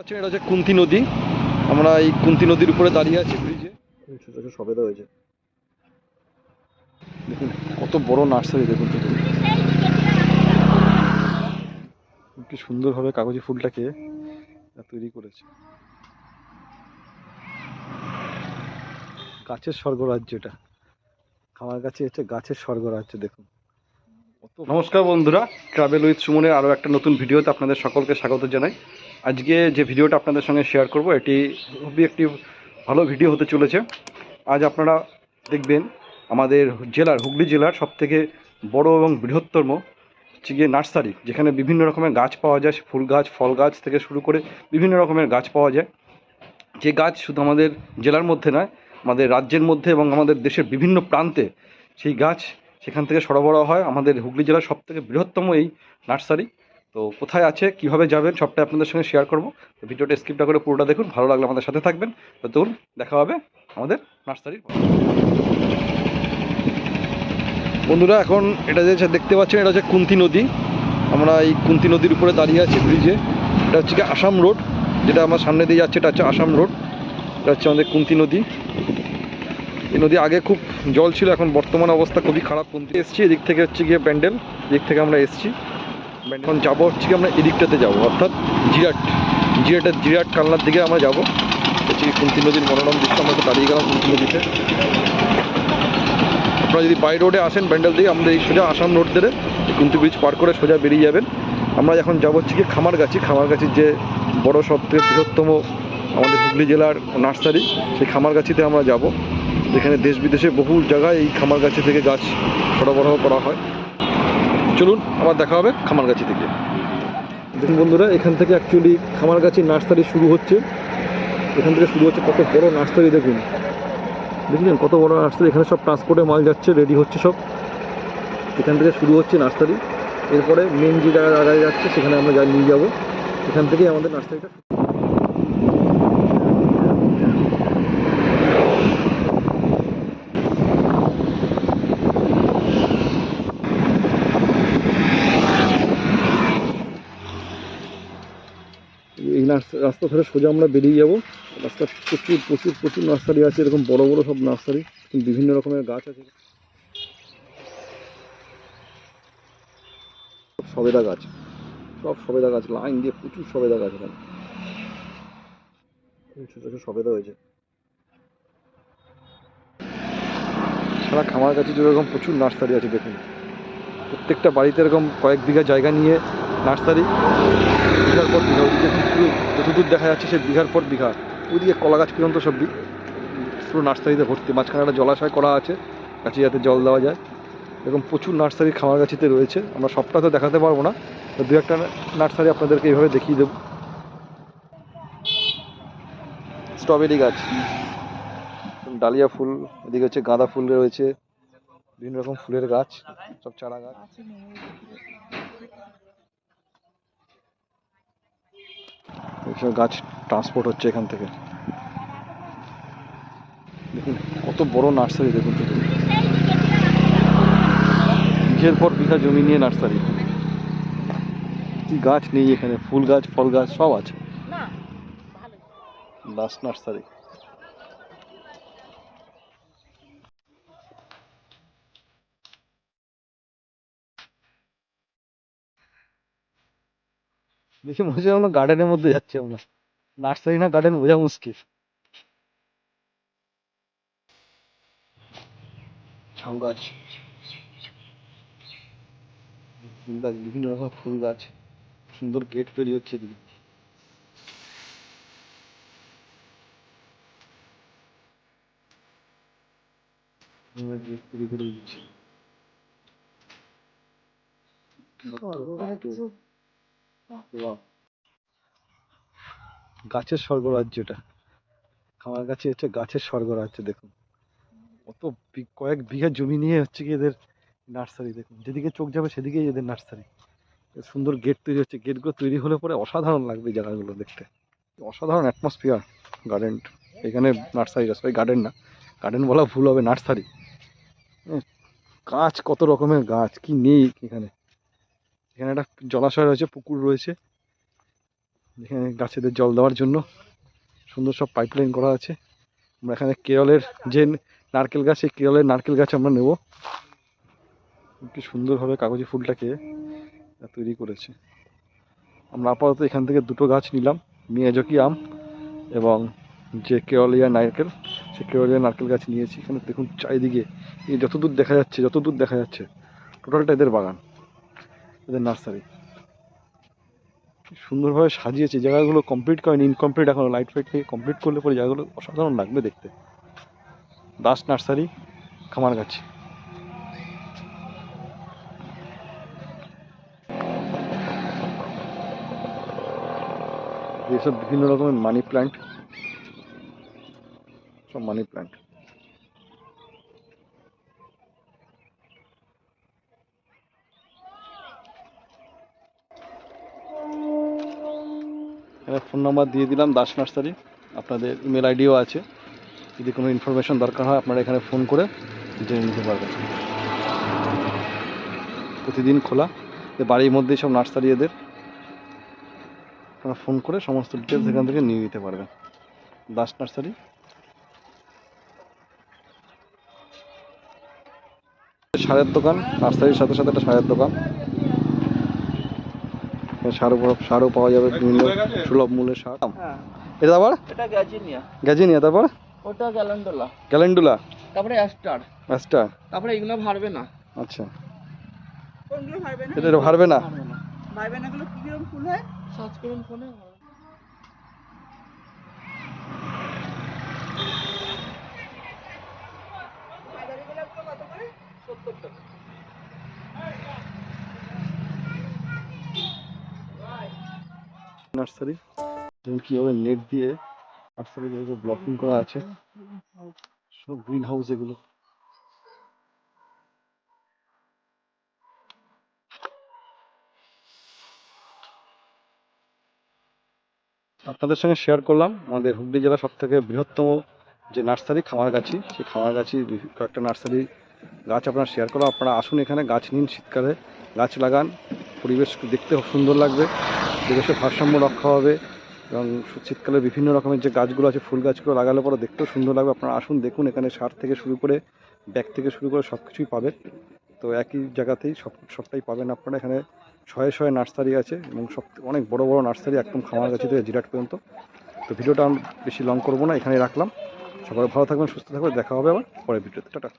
পাচ্ছেন এটা হচ্ছে কুন্তি নদী। আমরা এই কুন্তি নদীর উপরে দাঁড়িয়ে আছি ব্রিজে ছোটো ছোটো সবেদা হয়েছে। দেখুন কত বড় নার্সারি দেখুন কি সুন্দরভাবে কাগজি ফুলটাকে তৈরি করেছে। গাছের স্বর্গরাজ্য এটা। আমার কাছে হচ্ছে গাছের স্বর্গরাজ্য দেখুন। কত- নমস্কার বন্ধুরা ট্রাভেল উইথ সুমনের আরও একটা নতুন ভিডিওতে আপনাদের সকলকে স্বাগত জানাই। আজকে যে ভিডিওটা আপনাদের সঙ্গে শেয়ার করব, এটি খুবই একটি ভালো ভিডিও হতে চলেছে। আজ আপনারা দেখবেন আমাদের জেলার, হুগলি জেলার সবথেকে বড় এবং বৃহত্তম হচ্ছে গিয়ে নার্সারি, যেখানে বিভিন্ন রকমের গাছ পাওয়া যায়, ফুল গাছ, ফল গাছ থেকে শুরু করে বিভিন্ন রকমের গাছ পাওয়া যায়। যে গাছ শুধু আমাদের জেলার মধ্যে নয়, আমাদের রাজ্যের মধ্যে এবং আমাদের দেশের বিভিন্ন প্রান্তে সেই গাছ সেখান থেকে সরবরাহ হয়। আমাদের হুগলি জেলার সবথেকে বৃহত্তম এই নার্সারি। তো কোথায় আছে, কীভাবে যাবেন সবটাই আপনাদের সঙ্গে শেয়ার করব। তো ভিডিওটা স্কিপটা করে পুরোটা দেখুন, ভালো লাগলে আমাদের সাথে থাকবেন। তো তখন দেখা হবে আমাদের নার্সারির বন্ধুরা, এখন এটা যে দেখতে পাচ্ছেন, এটা হচ্ছে কুন্তি নদী। আমরা এই কুন্তি নদীর উপরে দাঁড়িয়ে আছি ব্রিজে। এটা হচ্ছে আসাম রোড, যেটা আমার সামনে দিয়ে যাচ্ছে, এটা হচ্ছে আসাম রোড। এটা হচ্ছে আমাদের কুন্তি নদী। এই নদী আগে খুব জল ছিল, এখন বর্তমান অবস্থা খুবই খারাপ। কুন্তি এসছি, এদিক থেকে হচ্ছে গিয়ে প্যান্ডেল, এদিক থেকে আমরা এসছি। এখন যাব হচ্ছে কি আমরা এদিকটাতে যাব, অর্থাৎ জিরাট। জিরাটের জিরাট কালনার দিকে আমরা যাব। হচ্ছে কুন্তি নদীর মনোরম দৃশ্য আমরা তো দাঁড়িয়ে গেলাম কুন্তি নদীতে। আপনারা যদি বাই রোডে আসেন ব্যান্ডেল দিয়ে আমাদের এই সোজা আসাম রোড ধরে কুন্তি ব্রিজ পার করে সোজা বেরিয়ে যাবেন। আমরা এখন যাব হচ্ছে কি খামারগাছি। খামারগাছির যে বড় সবথেকে বৃহত্তম আমাদের হুগলি জেলার নার্সারি, সেই খামারগাছিতে আমরা যাব। যেখানে দেশ বিদেশে বহু জায়গায় এই খামারগাছি থেকে গাছ সরবরাহ করা হয়। চলুন, আবার দেখা হবে খামারগাছি থেকে। দেখুন বন্ধুরা, এখান থেকে অ্যাকচুয়ালি খামারগাছি নার্সারি শুরু হচ্ছে। এখান থেকে শুরু হচ্ছে কত বড় নার্সারি, দেখুন। দেখলেন কত বড় নার্সারি, এখানে সব ট্রান্সপোর্টে মাল যাচ্ছে রেডি হচ্ছে সব। এখান থেকে শুরু হচ্ছে নার্সারি। এরপরে মেন যে জায়গা জায়গায় যাচ্ছে, সেখানে আমরা যা নিয়ে যাব। এখান থেকেই আমাদের নার্সারিটা এই রাস্তা ধরে সোজা আমরা বেরিয়ে যাব। রাস্তা প্রচুর প্রচুর প্রচুর নার্সারি আছে, এরকম বড় বড় সব নার্সারি বিভিন্ন রকমের গাছ আছে। সবেদা গাছ, সব সবেদা গাছ, লাইন দিয়ে প্রচুর সবেদা গাছ এখানে। ছোটো ছোটো সবেদা হয়েছে সারা খামার কাছে যেরকম প্রচুর নার্সারি আছে, দেখুন। প্রত্যেকটা বাড়িতে এরকম কয়েক বিঘা জায়গা নিয়ে নার্সারি বিঘার পর বিঘা এখন পুরো যতদূর দেখা যাচ্ছে সে বিঘার পর বিঘা ওইদিকে কলা গাছ পর্যন্ত সব পুরো নার্সারিতে ভর্তি মাঝখানে একটা জলাশয় করা আছে, গাছে যাতে জল দেওয়া যায়। এরকম প্রচুর নার্সারি খামার গাছিতে রয়েছে, আমরা সবটা তো দেখাতে পারব না দু একটা নার্সারি আপনাদেরকে এইভাবে দেখিয়ে দেবো। স্ট্রবেরি গাছ, ডালিয়া ফুল, এদিকে হচ্ছে গাঁদা ফুল রয়েছে, বিভিন্ন রকম ফুলের গাছ, সব চারা গাছ। এইসব গাছ ট্রান্সপোর্ট হচ্ছে এখান থেকে। দেখুন কত বড় নার্সারি দেখুন শুধু। বিঘের পর বিঘা জমি নিয়ে নার্সারি কি গাছ নেই এখানে? ফুল গাছ ফল গাছ সব আছে। লাস্ট নার্সারি দেখে মনে হচ্ছে আমরা গার্ডেনের মধ্যে যাচ্ছি আমরা। নার্সারি না গার্ডেন বোঝা মুশকিল। ঝাউ গাছ। ফুল গাছ বিভিন্ন রকম ফুল গাছ। সুন্দর গেট তৈরি হচ্ছে এদিকে। গেট তৈরি করে দিচ্ছি। গাছের স্বর্গরাজ্য এটা। আমার কাছে হচ্ছে গাছের স্বর্গরাজ্য, দেখুন। কত কয়েক বিঘা জমি নিয়ে হচ্ছে কি এদের নার্সারি, দেখুন। যেদিকে চোখ যাবে সেদিকেই এদের নার্সারি। সুন্দর গেট তৈরি হচ্ছে। গেটগুলো তৈরি হলে পরে অসাধারণ লাগবে জায়গাগুলো দেখতে। অসাধারণ অ্যাটমসফিয়ার গার্ডেন এখানে নার্সারি সবাই গার্ডেন না। গার্ডেন বলা ভুল হবে, নার্সারি। গাছ কত রকমের গাছ, কি নেই এখানে? এখানে একটা জলাশয় রয়েছে, পুকুর রয়েছে। এখানে গাছেদের জল দেওয়ার জন্য সুন্দর সব পাইপলাইন করা আছে। আমরা এখানে কেরলের যে নারকেল গাছ, সেই কেরলের নারকেল গাছ আমরা নেব। কি সুন্দরভাবে কাগজি ফুলটাকে তৈরি করেছে। আমরা আপাতত এখান থেকে দুটো গাছ নিলাম মিয়াজকি আম এবং যে কেরলিয়া নারকেল, সেই কেরলিয়া নারকেল গাছ নিয়েছি। এখানে দেখুন চারিদিকে, এই যতদূর দেখা যাচ্ছে, যতদূর দেখা যাচ্ছে টোটালটা এদের বাগান। এদের নার্সারি সুন্দরভাবে সাজিয়েছে, জায়গাগুলো কমপ্লিট করেনি ইনকমপ্লিট এখনও লাইট ফাইট থেকে কমপ্লিট করলে পরে জায়গাগুলো অসাধারণ লাগবে দেখতে। দাস নার্সারি খামার খামারগাছি। এসব বিভিন্ন রকমের মানি প্ল্যান্ট সব মানি প্ল্যান্ট এখানে ফোন নাম্বার দিয়ে দিলাম, দাস নার্সারি। আপনাদের ইমেল আইডিও আছে। যদি কোনো ইনফরমেশন দরকার হয়, আপনারা এখানে ফোন করে জেনে নিতে পারবেন। প্রতিদিন খোলা। বাড়ির মধ্যেই সব নার্সারি এদের। আপনারা ফোন করে সমস্ত ডিটেলস এখান থেকে নিয়ে নিতে পারবেন। দাস নার্সারি। সারের দোকান, নার্সারির সাথে সাথে একটা সারের দোকান। সারও পাওয়া- সারও পাওয়া যাবে বিভিন্ন সুলভ মূল্যে সার। হ্যাঁ। এটা আবার এটা গ্যাজিনিয়া। তারপর? ওটা গ্যালেন্ডুলা। গ্যালেন্ডুলা। তারপরে অ্যাস্টার। অ্যাস্টার। তারপরে এগুলো ভারবে না। আচ্ছা। কোনগুলো ভারবে না? এটা এটা ভারবে না? ভারবে না। গুলো কি রকম ফুল হয়? সার্চ করুন ফোনে মাঝারিগুলো একটু কত করে সত্তর টাকা নার্সারি কীভাবে নেট দিয়ে নার্সারি ব্লকিং করা আছে, সব গ্রিন হাউস এগুলো। আপনাদের সঙ্গে শেয়ার করলাম, আমাদের হুগলি জেলার সব থেকে বৃহত্তম যে নার্সারি খামারগাছি, সেই খামারগাছি কয়েকটা নার্সারি গাছ আপনারা শেয়ার করলাম। আপনারা আসুন এখানে, গাছ নিন শীতকালে, গাছ লাগান, পরিবেশ দেখতে সুন্দর লাগবে। পরিবেশের ভারসাম্য রক্ষা হবে এবং শীতকালে বিভিন্ন রকমের যে গাছগুলো আছে, ফুল গাছগুলো লাগালে পরে দেখতেও সুন্দর লাগবে। আপনারা আসুন, দেখুন, এখানে সার থেকে শুরু করে, ব্যাগ থেকে শুরু করে সব কিছুই পাবেন। তো একই জায়গাতেই সব, সবটাই পাবেন আপনারা। এখানে শয়ে শয়ে নার্সারি আছে এবং সব, অনেক বড় বড় নার্সারি একদম খামার গাছি থেকে জিরাট পর্যন্ত। তো ভিডিওটা আমি বেশি লং করব না, এখানেই রাখলাম। সবাই ভালো থাকবেন, সুস্থ থাকবেন, দেখা হবে আবার পরের ভিডিওতে। টাটা।